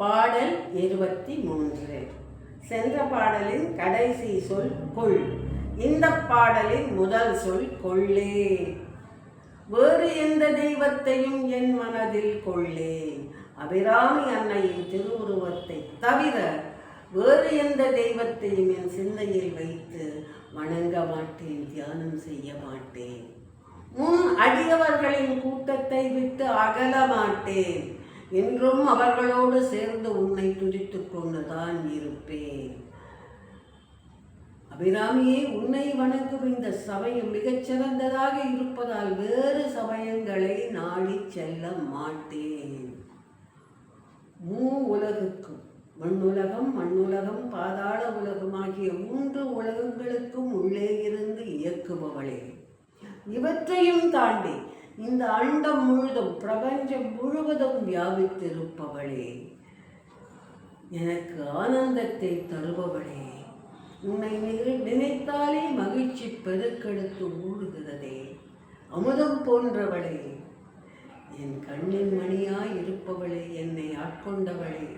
பாடல் இருபத்தி மூன்று சென்ற பாடலின் கடைசி சொல் கொள். இந்த பாடலின் முதல் சொல் கொள்ளே. வேறு எந்த தெய்வத்தையும் என் மனதில் கொள்ளே. அபிராமி அன்னையின் திருவுருவத்தை தவிர வேறு எந்த தெய்வத்தையும் என் சிந்தையில் வைத்து வணங்க மாட்டேன் தியானம் செய்ய மாட்டேன். உன் அடியவர்களின் கூட்டத்தை விட்டு அகல மாட்டேன். என்றும் அவர்களோடு சேர்ந்து உன்னை துதித்துக் கொண்டுதான் இருப்பேன். அபிராமியே உன்னை வணங்கும் இந்த சமயம் மிகச்சிறந்ததாக இருப்பதால் வேறு சமயங்களை நாடிச் செல்ல மாட்டேன். மூ உலகுக்கும் மண்ணுலகம் மண்ணுலகம் பாதாள உலகம் ஆகிய மூன்று உலகங்களுக்கும் உள்ளே இருந்து இயக்குபவளே. இவற்றையும் தாண்டி இந்த அண்டம் முழுதும் பிரபஞ்சம் முழுவதும் வியாபித்திருப்பவளே. எனக்கு ஆனந்தத்தை தருபவளே. உன்னை நினைத்தாலே மகிழ்ச்சி பெருக்கெடுத்து ஊடுகிறதே அமுதம் போன்றவளே. என் கண்ணின் மணியாய் இருப்பவளே என்னை ஆட்கொண்டவளே.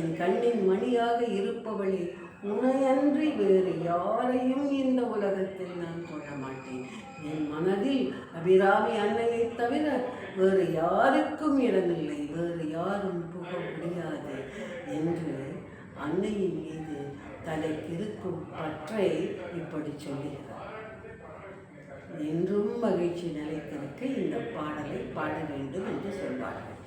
என் கண்ணின் மணியாக இருப்பவளே உனையன்றி வேறு யாரையும் இந்த உலகத்தில் நான் கொள்ள மாட்டேன். என் மனதில் அபிராமி அன்னையை தவிர வேறு யாருக்கும் இடமில்லை. வேறு யாரும் புக முடியாது என்று அன்னையின் மீது தனக்கு இருக்கும் பற்றை இப்படி சொல்லுகிறார். என்றும் மகிழ்ச்சி நிலைத்திருக்க இந்த பாடலை பாட வேண்டும் என்று சொல்வார்கள்.